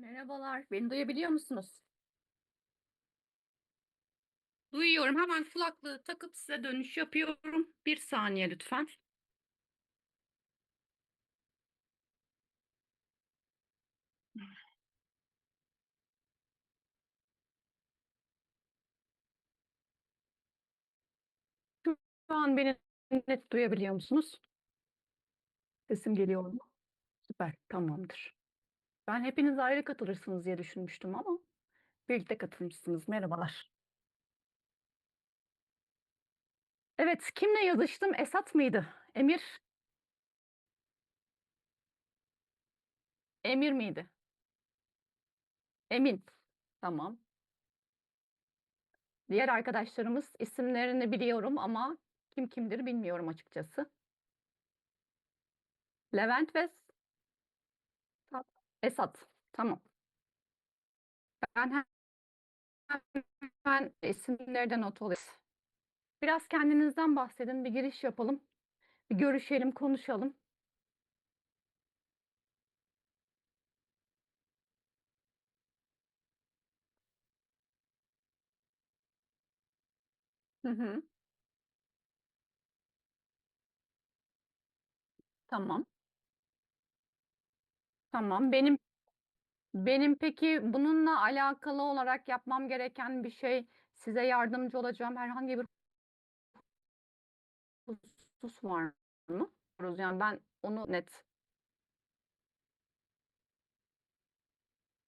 Merhabalar, beni duyabiliyor musunuz? Duyuyorum. Hemen kulaklığı takıp size dönüş yapıyorum. Bir saniye lütfen. Şu an beni net duyabiliyor musunuz? Sesim geliyor mu? Süper, tamamdır. Ben hepiniz ayrı katılırsınız diye düşünmüştüm ama birlikte katılmışsınız. Merhabalar. Evet, kimle yazıştım? Esat mıydı? Emir? Emir miydi? Emin. Tamam. Diğer arkadaşlarımız isimlerini biliyorum ama kim kimdir bilmiyorum açıkçası. Levent ve Esat. Tamam. Ben hemen isimlerden not alayım. Biraz kendinizden bahsedin, bir giriş yapalım. Bir görüşelim, konuşalım. Hı hı. Tamam. Tamam. Benim benim peki bununla alakalı olarak yapmam gereken bir şey, size yardımcı olacağım herhangi bir husus var mı? Yani ben onu net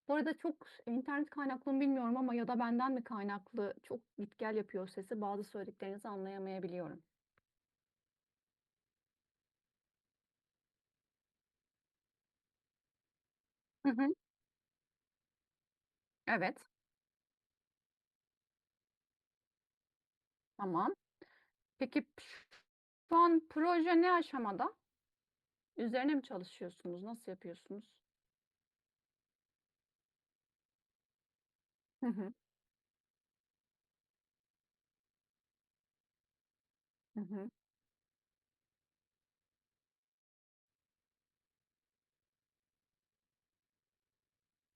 Bu arada çok internet kaynaklı mı bilmiyorum ama ya da benden mi kaynaklı çok git gel yapıyor sesi. Bazı söylediklerinizi anlayamayabiliyorum. Hı hı. Evet, tamam. Peki şu an proje ne aşamada? Üzerine mi çalışıyorsunuz? Nasıl yapıyorsunuz? Hı hı. Hı hı.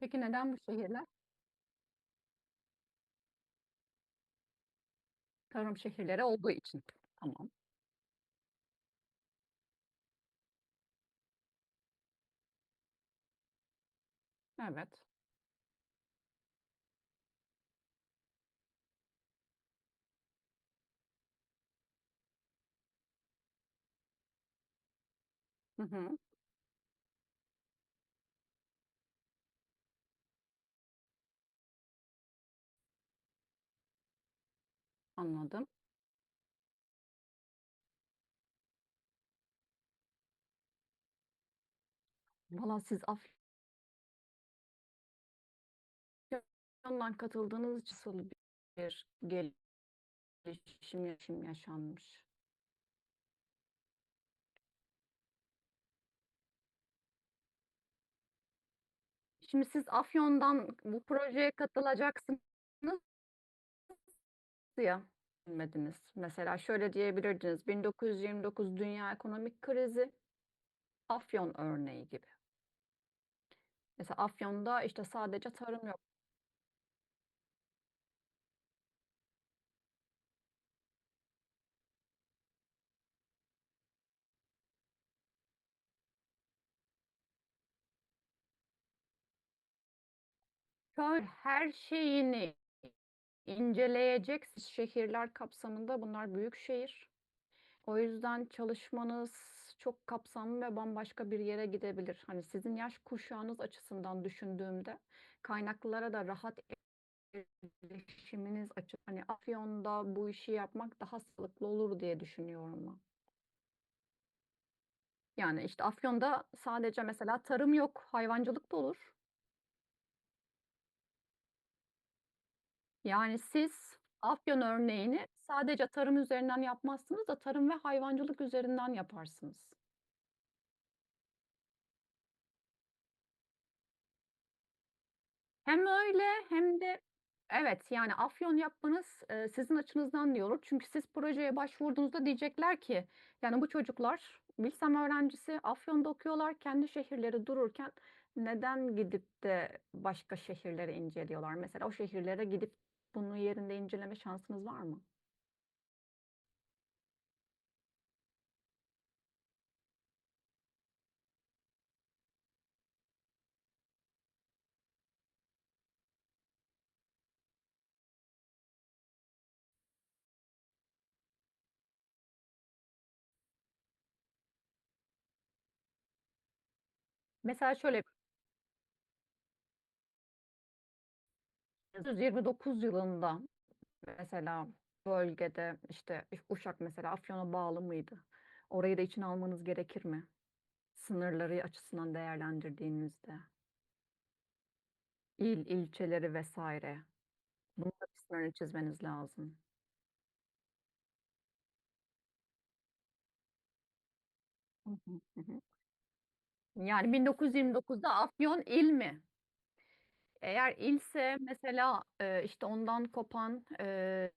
Peki neden bu şehirler? Tarım şehirleri olduğu için. Tamam. Evet. Hı hı. Anladım. Valla siz Afyon'dan katıldığınız için nasıl bir gelişim yaşam yaşanmış? Şimdi siz Afyon'dan bu projeye katılacaksınız ya bilmediniz. Mesela şöyle diyebilirdiniz. 1929 dünya ekonomik krizi Afyon örneği gibi. Mesela Afyon'da işte sadece tarım yok. Şöyle her şeyini inceleyecek şehirler kapsamında bunlar büyük şehir. O yüzden çalışmanız çok kapsamlı ve bambaşka bir yere gidebilir. Hani sizin yaş kuşağınız açısından düşündüğümde kaynaklara da rahat erişiminiz açık. Hani Afyon'da bu işi yapmak daha sağlıklı olur diye düşünüyorum ben. Yani işte Afyon'da sadece mesela tarım yok, hayvancılık da olur. Yani siz Afyon örneğini sadece tarım üzerinden yapmazsınız da tarım ve hayvancılık üzerinden yaparsınız. Hem öyle hem de evet yani Afyon yapmanız e, sizin açınızdan olur. Çünkü siz projeye başvurduğunuzda diyecekler ki yani bu çocuklar Bilsem öğrencisi Afyon'da okuyorlar kendi şehirleri dururken neden gidip de başka şehirleri inceliyorlar? Mesela o şehirlere gidip bunu yerinde inceleme şansınız var mı? Mesela şöyle 1929 yılında mesela bölgede işte Uşak mesela Afyon'a bağlı mıydı? Orayı da içine almanız gerekir mi? Sınırları açısından değerlendirdiğinizde. İl, ilçeleri vesaire. Bunun da sınırını çizmeniz lazım. Yani 1929'da Afyon il mi? Eğer ilse mesela e, işte ondan kopan e,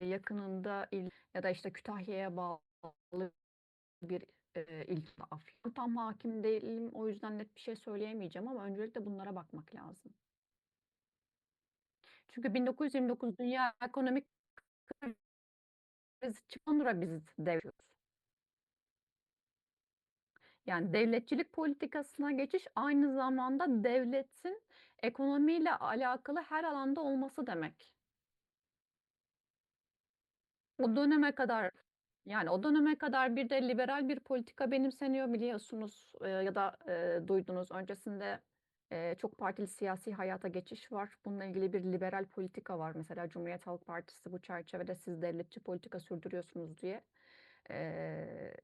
yakınında il ya da işte Kütahya'ya bağlı bir e, il Afyon. Tam hakim değilim o yüzden net bir şey söyleyemeyeceğim ama öncelikle bunlara bakmak lazım. Çünkü 1929 Dünya Ekonomik Krizi çıkan biz devriyoruz. Yani devletçilik politikasına geçiş aynı zamanda devletin ekonomiyle alakalı her alanda olması demek. O döneme kadar yani o döneme kadar bir de liberal bir politika benimseniyor biliyorsunuz e, ya da e, duydunuz öncesinde e, çok partili siyasi hayata geçiş var. Bununla ilgili bir liberal politika var. Mesela Cumhuriyet Halk Partisi bu çerçevede siz devletçi politika sürdürüyorsunuz diye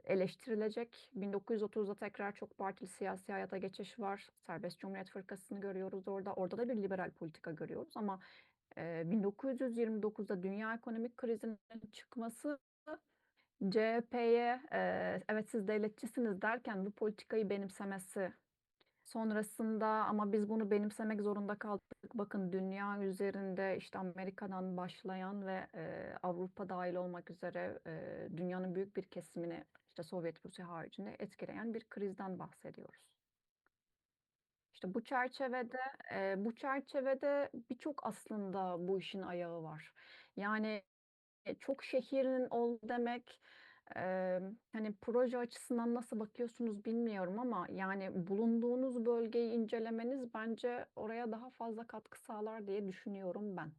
eleştirilecek. 1930'da tekrar çok partili siyasi hayata geçiş var. Serbest Cumhuriyet Fırkası'nı görüyoruz orada. Orada da bir liberal politika görüyoruz ama 1929'da dünya ekonomik krizinin çıkması CHP'ye evet siz devletçisiniz derken bu politikayı benimsemesi sonrasında ama biz bunu benimsemek zorunda kaldık. Bakın dünya üzerinde işte Amerika'dan başlayan ve Avrupa dahil olmak üzere dünyanın büyük bir kesimini işte Sovyet Rusya haricinde etkileyen bir krizden bahsediyoruz. İşte bu çerçevede eee, bu çerçevede birçok aslında bu işin ayağı var. Yani e, çok şehrin ol demek eee, hani proje açısından nasıl bakıyorsunuz bilmiyorum ama yani bulunduğunuz bölgeyi incelemeniz bence oraya daha fazla katkı sağlar diye düşünüyorum ben.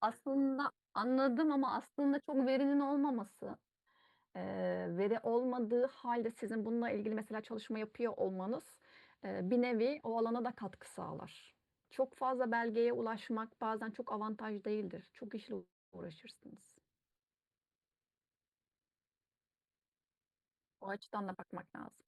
Aslında anladım ama aslında çok verinin olmaması Eee, veri olmadığı halde sizin bununla ilgili mesela çalışma yapıyor olmanız eee, bir nevi o alana da katkı sağlar. Çok fazla belgeye ulaşmak bazen çok avantaj değildir. Çok işle uğraşırsınız. O açıdan da bakmak lazım.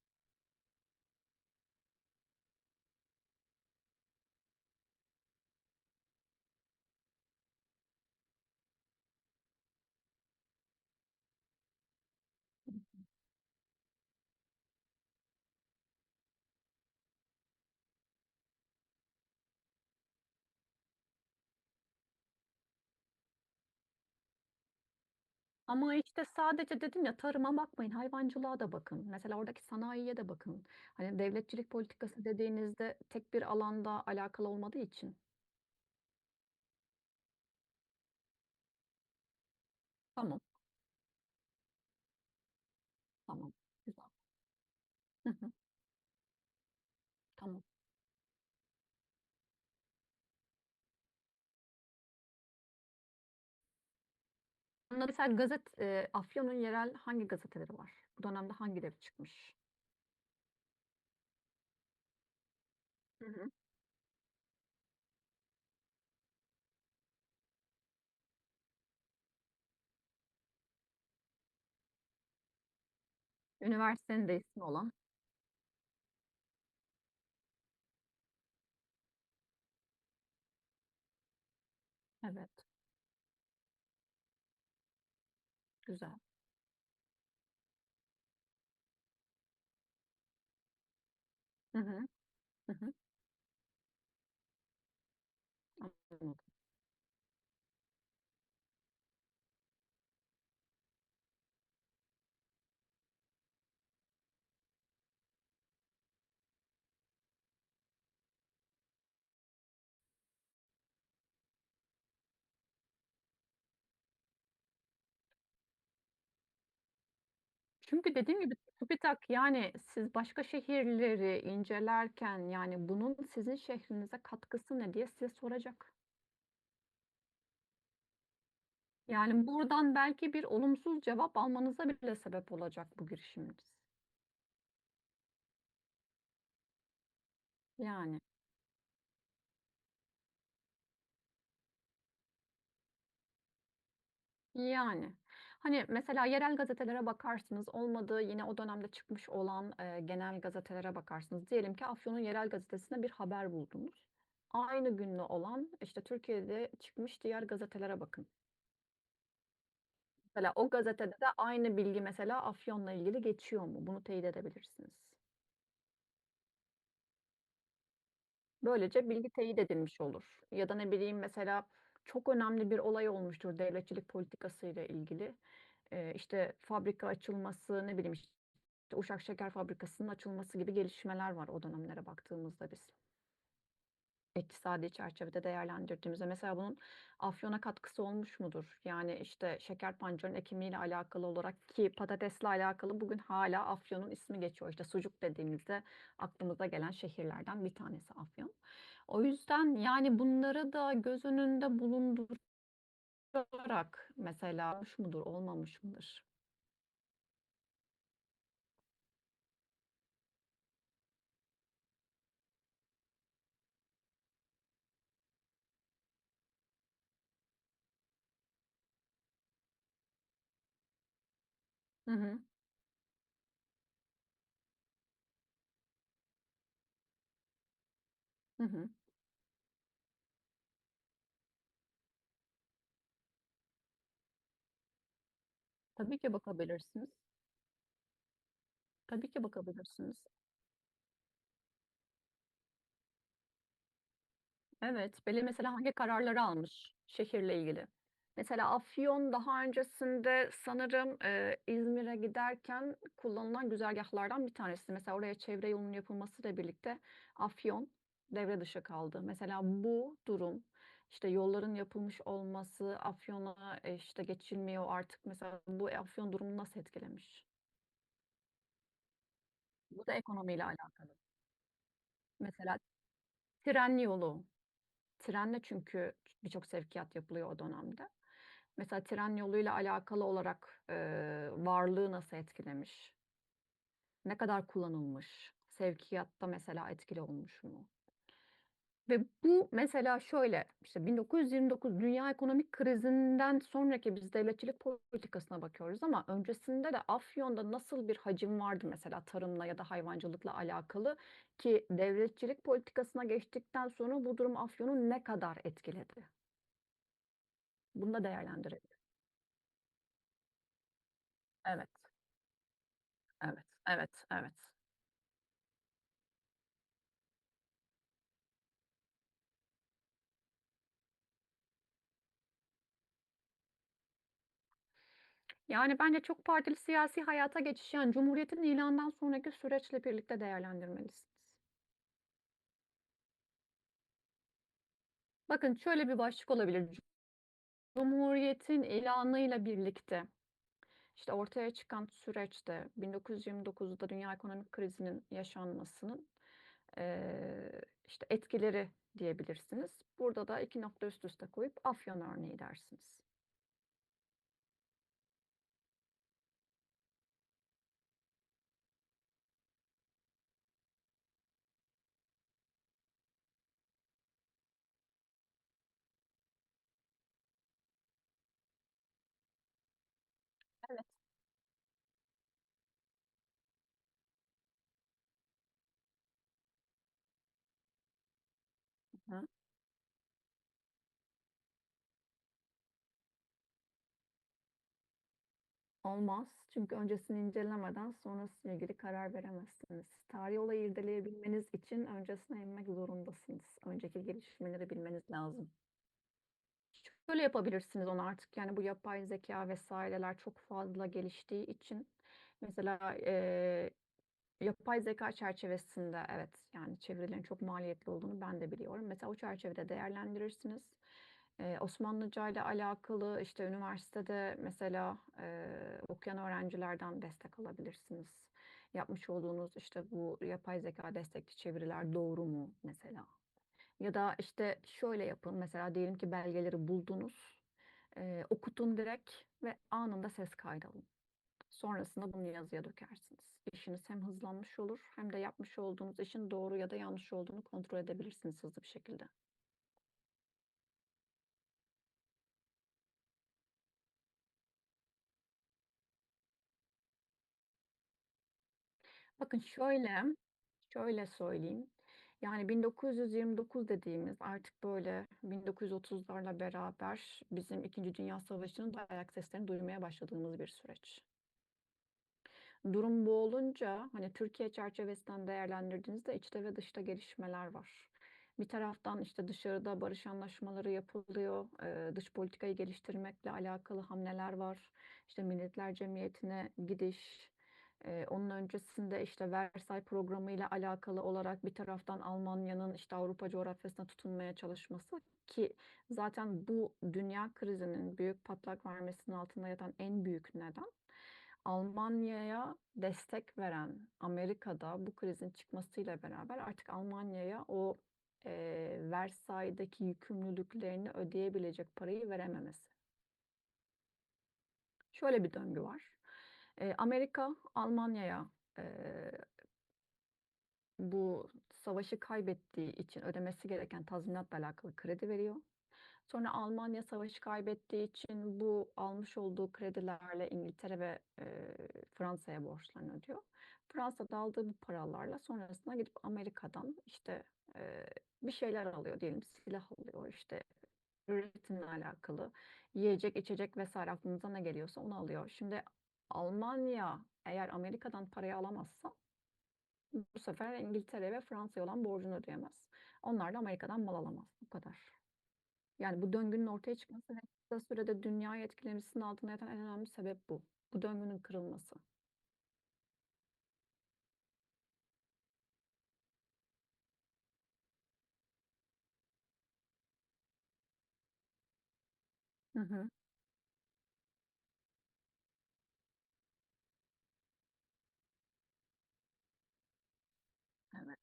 Ama işte sadece dedim ya tarıma bakmayın, hayvancılığa da bakın. Mesela oradaki sanayiye de bakın. Hani devletçilik politikası dediğinizde tek bir alanda alakalı olmadığı için. Tamam, tamam. Güzel. Hı hı, tamam. Mesela gazet, Afyon'un yerel hangi gazeteleri var? Bu dönemde hangileri çıkmış? Hı hı. Üniversitenin de ismi olan. Evet, güzel. Hı hı. Hı hı. Çünkü dediğim gibi TÜBİTAK yani siz başka şehirleri incelerken yani bunun sizin şehrinize katkısı ne diye size soracak. Yani buradan belki bir olumsuz cevap almanıza bile sebep olacak bu girişiminiz. Yani. Yani. Hani, mesela yerel gazetelere bakarsınız, olmadı yine o dönemde çıkmış olan, eee, genel gazetelere bakarsınız. Diyelim ki Afyon'un yerel gazetesinde bir haber buldunuz. Aynı günde olan, işte, Türkiye'de çıkmış diğer gazetelere bakın. Mesela o gazetede de aynı bilgi mesela Afyon'la ilgili geçiyor mu? Bunu teyit edebilirsiniz. Böylece bilgi teyit edilmiş olur. Ya da ne bileyim mesela çok önemli bir olay olmuştur devletçilik politikasıyla ilgili. Eee, işte, fabrika açılması, ne bileyim, işte, Uşak Şeker Fabrikası'nın açılması gibi gelişmeler var o dönemlere baktığımızda biz. İktisadi çerçevede değerlendirdiğimizde mesela bunun Afyon'a katkısı olmuş mudur? Yani, işte, şeker pancarının ekimiyle alakalı olarak ki patatesle alakalı bugün hâlâ Afyon'un ismi geçiyor. İşte, sucuk dediğimizde aklımıza gelen şehirlerden bir tanesi Afyon. O yüzden, yani, bunları da göz önünde bulundurarak mesela olmuş mudur, olmamış mıdır? Hı hı. Hı hı. Tabii ki bakabilirsiniz. Tabii ki bakabilirsiniz. Evet, belediye mesela hangi kararları almış şehirle ilgili? Mesela Afyon daha öncesinde sanırım, eee, İzmir'e giderken kullanılan güzergâhlardan bir tanesi. Mesela oraya çevre yolunun yapılmasıyla birlikte Afyon devre dışı kaldı. Mesela bu durum, işte, yolların yapılmış olması, Afyon'a, eee, işte, geçilmiyor artık mesela bu Afyon durumunu nasıl etkilemiş? Bu da ekonomiyle alakalı. Mesela tren yolu. Trenle çünkü birçok sevkiyat yapılıyor o dönemde. Mesela tren yoluyla alakalı olarak, eee, varlığı nasıl etkilemiş? Ne kadar kullanılmış? Sevkiyatta mesela etkili olmuş mu? Ve bu mesela şöyle, işte 1929 dünya ekonomik krizinden sonraki biz devletçilik politikasına bakıyoruz ama öncesinde de Afyon'da nasıl bir hacim vardı mesela tarımla ya da hayvancılıkla alakalı ki devletçilik politikasına geçtikten sonra bu durum Afyon'u ne kadar etkiledi? Bunu da değerlendirelim. Evet, evet, evet, evet. Yani bence çok partili siyasi hayata geçiş, yani Cumhuriyet'in ilanından sonraki süreçle birlikte değerlendirmelisiniz. Bakın şöyle bir başlık olabilir. Cumhuriyet'in ilanıyla birlikte, işte, ortaya çıkan süreçte 1929'da dünya ekonomik krizinin yaşanmasının, eee, işte, etkileri diyebilirsiniz. Burada da 2 nokta üst üste koyup Afyon örneği dersiniz. Hı. Olmaz. Çünkü öncesini incelemeden sonrasıyla ilgili karar veremezsiniz. Tarihi olayı irdeleyebilmeniz için öncesine inmek zorundasınız. Önceki gelişmeleri bilmeniz lazım. Şöyle yapabilirsiniz onu artık, yani, bu yapay zekâ vs.ler çok fazla geliştiği için mesela, eee, yapay zekâ çerçevesinde evet, yani, çevirilerin çok maliyetli olduğunu ben de biliyorum. Mesela o çerçevede değerlendirirsiniz. Eee, Osmanlıca ile alakalı işte üniversitede mesela eee, okuyan öğrencilerden destek alabilirsiniz. Yapmış olduğunuz işte bu yapay zeka destekli çeviriler doğru mu mesela? Ya da işte şöyle yapın mesela diyelim ki belgeleri buldunuz, eee, okutun direkt ve anında ses kaydı alın. Sonrasında bunu yazıya dökersiniz. İşiniz hem hızlanmış olur hem de yapmış olduğunuz işin doğru ya da yanlış olduğunu kontrol edebilirsiniz hızlı bir şekilde. Bakın şöyle, şöyle söyleyeyim. Yani 1929 dediğimiz artık böyle 1930'larla beraber bizim İkinci Dünya Savaşı'nın da ayak seslerini duymaya başladığımız bir süreç. Durum bu olunca hani Türkiye çerçevesinden değerlendirdiğinizde içte ve dışta gelişmeler var. Bir taraftan işte dışarıda barış anlaşmaları yapılıyor, eee, dış politikayı geliştirmekle alakalı hamleler var. İşte Milletler Cemiyeti'ne gidiş, eee, onun öncesinde işte Versay Programı ile alakalı olarak bir taraftan Almanya'nın işte Avrupa coğrafyasına tutunmaya çalışması ki zaten bu dünya krizinin büyük patlak vermesinin altında yatan en büyük neden Almanya'ya destek veren Amerika'da bu krizin çıkmasıyla beraber artık Almanya'ya o eee Versay'daki yükümlülüklerini ödeyebilecek parayı verememesi. Şöyle bir döngü var. Eee, Amerika Almanya'ya eee, bu savaşı kaybettiği için ödemesi gereken tazminatla alakalı kredi veriyor. Sonra Almanya savaşı kaybettiği için bu almış olduğu kredilerle İngiltere ve eee, Fransa'ya borçlarını ödüyor. Fransa da aldığı bu paralarla sonrasında gidip Amerika'dan işte eee, bir şeyler alıyor diyelim silah alıyor işte üretimle alakalı yiyecek içecek vesaire aklınıza ne geliyorsa onu alıyor. Şimdi Almanya eğer Amerika'dan parayı alamazsa bu sefer İngiltere ve Fransa'ya olan borcunu ödeyemez. Onlar da Amerika'dan mal alamaz. Bu kadar. Yani bu döngünün ortaya çıkması ve kısa sürede dünyayı etkilemesinin altında yatan en önemli sebep bu. Bu döngünün kırılması. Hı hı. Evet.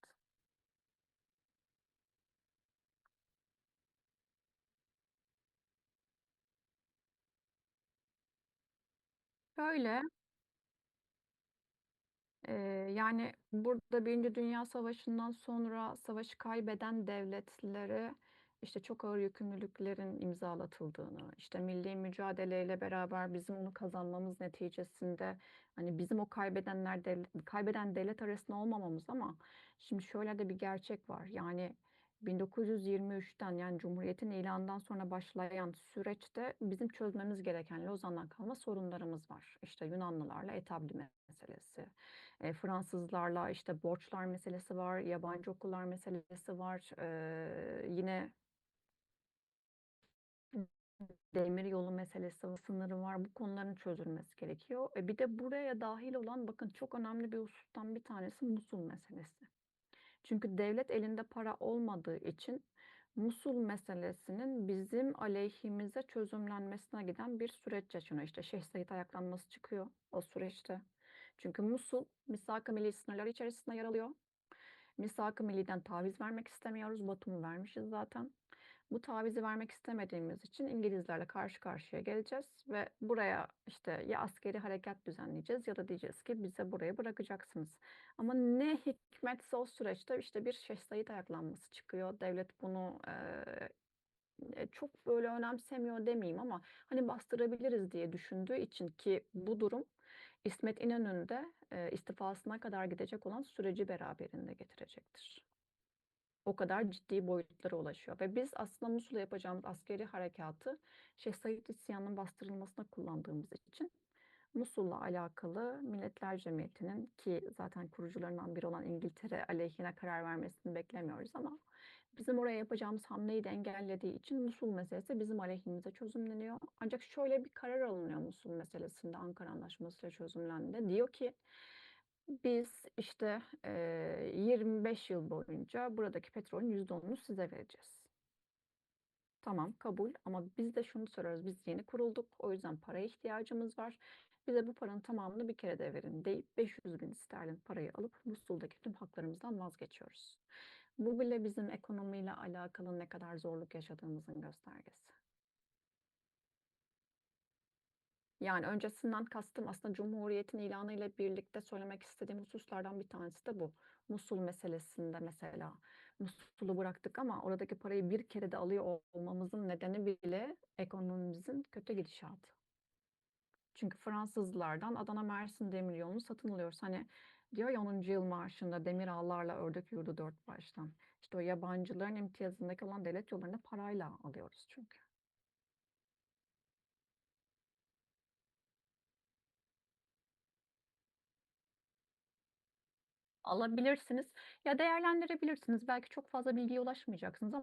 Şöyle, eee, yani burada Birinci Dünya Savaşı'ndan sonra savaşı kaybeden devletlere işte çok ağır yükümlülüklerin imzalatıldığını, işte milli mücadeleyle beraber bizim onu kazanmamız neticesinde hani bizim o kaybedenler devlet, kaybeden devlet arasında olmamamız ama şimdi şöyle de bir gerçek var. Yani 1923'ten yani Cumhuriyet'in ilanından sonra başlayan süreçte bizim çözmemiz gereken Lozan'dan kalma sorunlarımız var. İşte Yunanlılarla etabli meselesi, e, Fransızlarla işte borçlar meselesi var, yabancı okullar meselesi var. E, yine demir yolu meselesi, sınırı var. Bu konuların çözülmesi gerekiyor. E, bir de buraya dahil olan bakın çok önemli bir husustan bir tanesi Musul meselesi. Çünkü devlet elinde para olmadığı için Musul meselesinin bizim aleyhimize çözümlenmesine giden bir süreç yaşanıyor. İşte Şeyh Said ayaklanması çıkıyor o süreçte. Çünkü Musul misak-ı milli sınırları içerisinde yer alıyor. Misak-ı milliden taviz vermek istemiyoruz. Batum'u vermişiz zaten. Bu tavizi vermek istemediğimiz için İngilizlerle karşı karşıya geleceğiz ve buraya işte ya askeri harekat düzenleyeceğiz ya da diyeceğiz ki bize burayı bırakacaksınız. Ama ne hikmetse o süreçte işte bir Şeyh Said ayaklanması çıkıyor. Devlet bunu e, çok böyle önemsemiyor demeyeyim ama hani bastırabiliriz diye düşündüğü için ki bu durum İsmet İnönü'nün de e, istifasına kadar gidecek olan süreci beraberinde getirecektir. O kadar ciddi boyutlara ulaşıyor ve biz aslında Musul'a yapacağımız askeri harekatı Şeyh Said isyanının bastırılmasına kullandığımız için Musul'la alakalı Milletler Cemiyeti'nin ki zaten kurucularından biri olan İngiltere aleyhine karar vermesini beklemiyoruz ama bizim oraya yapacağımız hamleyi de engellediği için Musul meselesi bizim aleyhimize çözümleniyor. Ancak şöyle bir karar alınıyor Musul meselesinde Ankara Anlaşması'yla çözümlendi. Diyor ki biz işte eee, 25 yıl boyunca buradaki petrolün %10'unu size vereceğiz. Tamam, kabul ama biz de şunu soruyoruz. Biz yeni kurulduk. O yüzden paraya ihtiyacımız var. Bize bu paranın tamamını bir kerede verin deyip 500.000 sterlin parayı alıp Musul'daki tüm haklarımızdan vazgeçiyoruz. Bu bile bizim ekonomiyle alakalı ne kadar zorluk yaşadığımızın göstergesi. Yani öncesinden kastım aslında Cumhuriyet'in ilanıyla birlikte söylemek istediğim hususlardan bir tanesi de bu. Musul meselesinde mesela Musul'u bıraktık ama oradaki parayı bir kerede alıyor olmamızın nedeni bile ekonomimizin kötü gidişatı. Çünkü Fransızlardan Adana Mersin demiryolunu satın alıyoruz. Hani diyor ya 10. yıl marşında demir ağlarla ördük yurdu dört baştan. İşte o yabancıların imtiyazındaki olan devlet yollarını parayla alıyoruz çünkü. Alabilirsiniz ya değerlendirebilirsiniz. Belki çok fazla bilgiye ulaşmayacaksınız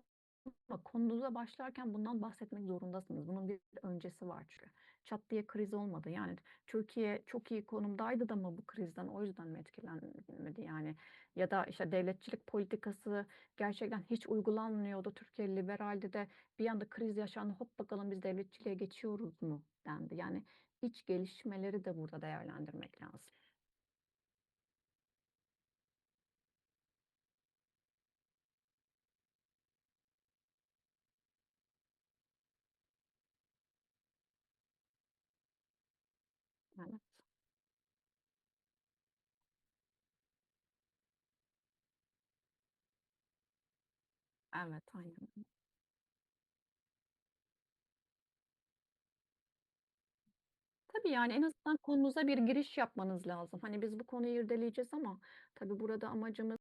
ama konunuza başlarken bundan bahsetmek zorundasınız. Bunun bir öncesi var çünkü. Çat diye kriz olmadı. Yani Türkiye çok iyi konumdaydı da mı bu krizden o yüzden mi etkilenmedi yani? Ya da işte devletçilik politikası gerçekten hiç uygulanmıyordu. Türkiye liberaldi de bir anda kriz yaşandı. Hop bakalım biz devletçiliğe geçiyoruz mu dendi. Yani iç gelişmeleri de burada değerlendirmek lazım. Evet. Evet, aynen. Tabii, yani, en azından konunuza bir giriş yapmanız lazım. Hani, biz bu konuyu irdeleyeceğiz ama tabii burada amacımız